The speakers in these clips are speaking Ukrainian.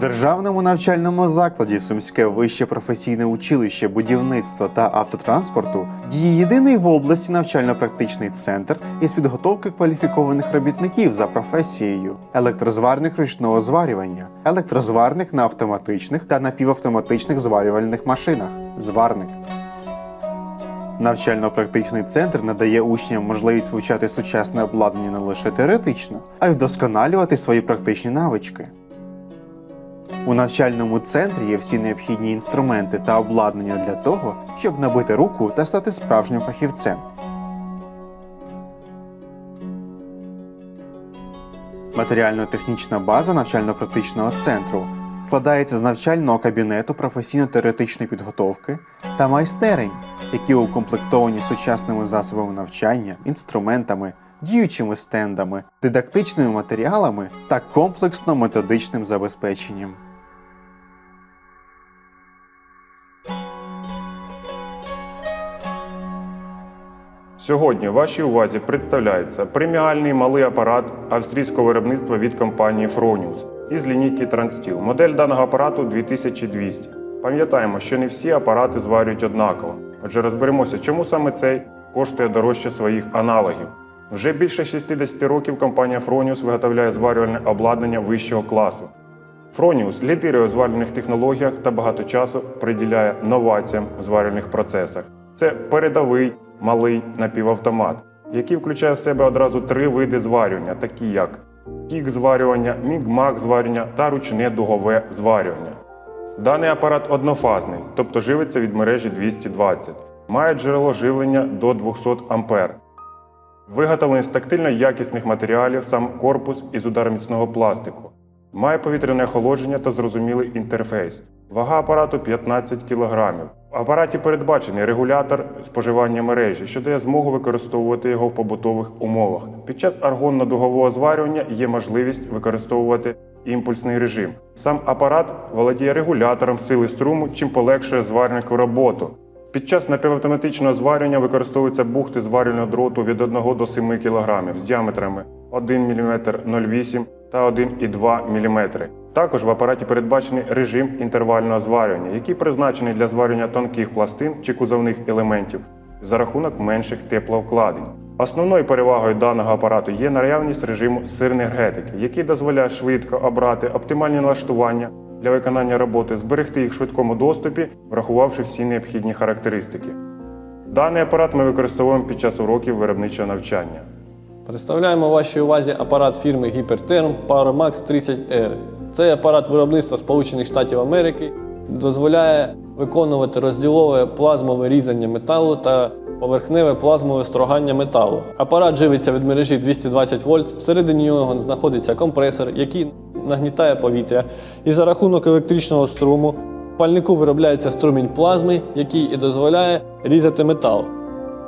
державному навчальному закладі Сумське вище професійне училище будівництва та автотранспорту діє єдиний в області навчально-практичний центр із підготовки кваліфікованих робітників за професією електрозварник ручного зварювання, електрозварник на автоматичних та напівавтоматичних зварювальних машинах, зварник. Навчально-практичний центр надає учням можливість вивчати сучасне обладнання не лише теоретично, а й вдосконалювати свої практичні навички. У навчальному центрі є всі необхідні інструменти та обладнання для того, щоб набити руку та стати справжнім фахівцем. Матеріально-технічна база навчально-практичного центру складається з навчального кабінету професійно-теоретичної підготовки та майстерень, які укомплектовані сучасними засобами навчання, інструментами, діючими стендами, дидактичними матеріалами та комплексно-методичним забезпеченням. Сьогодні вашій увазі представляється преміальний малий апарат австрійського виробництва від компанії Fronius із лінійки Transsteel. Модель даного апарату 2200. Пам'ятаємо, що не всі апарати зварюють однаково. Отже, розберемося, чому саме цей коштує дорожче своїх аналогів. Вже більше 60 років компанія Fronius виготовляє зварювальне обладнання вищого класу. Fronius лідирує у зварювальних технологіях та багато часу приділяє новаціям в зварювальних процесах. Це передовий малий напівавтомат, який включає в себе одразу три види зварювання, такі як кік зварювання, мігмак зварювання та ручне дугове зварювання. Даний апарат однофазний, тобто живиться від мережі 220, має джерело живлення до 200 А. Виготовлений з тактильно якісних матеріалів сам корпус із удароміцного пластику. Має повітряне охолодження та зрозумілий інтерфейс. Вага апарату 15 кг. В апараті передбачений регулятор споживання мережі, що дає змогу використовувати його в побутових умовах. Під час аргонно-дугового зварювання є можливість використовувати імпульсний режим. Сам апарат володіє регулятором сили струму, чим полегшує зварнику роботу. Під час напівавтоматичного зварювання використовуються бухти зварювального дроту від 1 до 7 кг з діаметрами 1 мм 0,8 та 1,2 мм. Також в апараті передбачений режим інтервального зварювання, який призначений для зварювання тонких пластин чи кузовних елементів за рахунок менших тепловкладень. Основною перевагою даного апарату є наявність режиму синергетики, який дозволяє швидко обрати оптимальні налаштування для виконання роботи, зберегти їх в швидкому доступі, врахувавши всі необхідні характеристики. Даний апарат ми використовуємо під час уроків виробничого навчання. Представляємо вашій увазі апарат фірми Hypertherm PowerMax 30R. Цей апарат виробництва Сполучених Штатів Америки дозволяє виконувати розділове плазмове різання металу та поверхневе плазмове строгання металу. Апарат живиться від мережі 220 вольт. Всередині нього знаходиться компресор, який нагнітає повітря. І за рахунок електричного струму в пальнику виробляється струмінь плазми, який і дозволяє різати метал.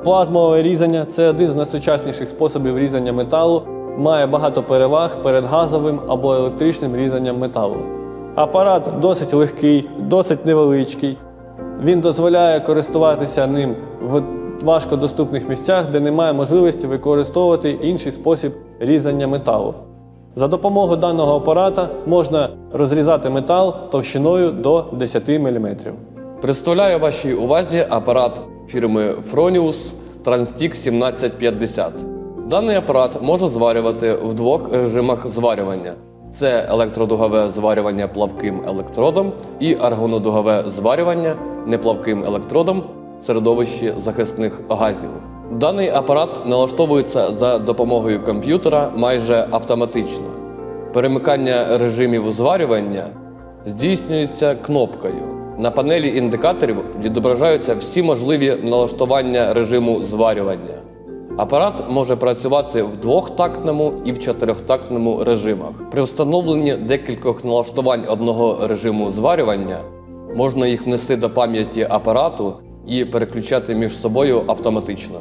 Плазмове різання це один з найсучасніших способів різання металу, має багато переваг перед газовим або електричним різанням металу. Апарат досить легкий, досить невеличкий. Він дозволяє користуватися ним в важкодоступних місцях, де немає можливості використовувати інший спосіб різання металу. За допомогою даного апарата можна розрізати метал товщиною до 10 мм. Представляю вашій увазі апарат фірми Fronius Transtick 1750. Даний апарат може зварювати в двох режимах зварювання: це електродугове зварювання плавким електродом і аргонодугове зварювання неплавким електродом в середовищі захисних газів. Даний апарат налаштовується за допомогою комп'ютера майже автоматично. Перемикання режимів зварювання здійснюється кнопкою. На панелі індикаторів відображаються всі можливі налаштування режиму зварювання. Апарат може працювати в двохтактному і в чотирьохтактному режимах. При встановленні декількох налаштувань одного режиму зварювання можна їх внести до пам'яті апарату і переключати між собою автоматично.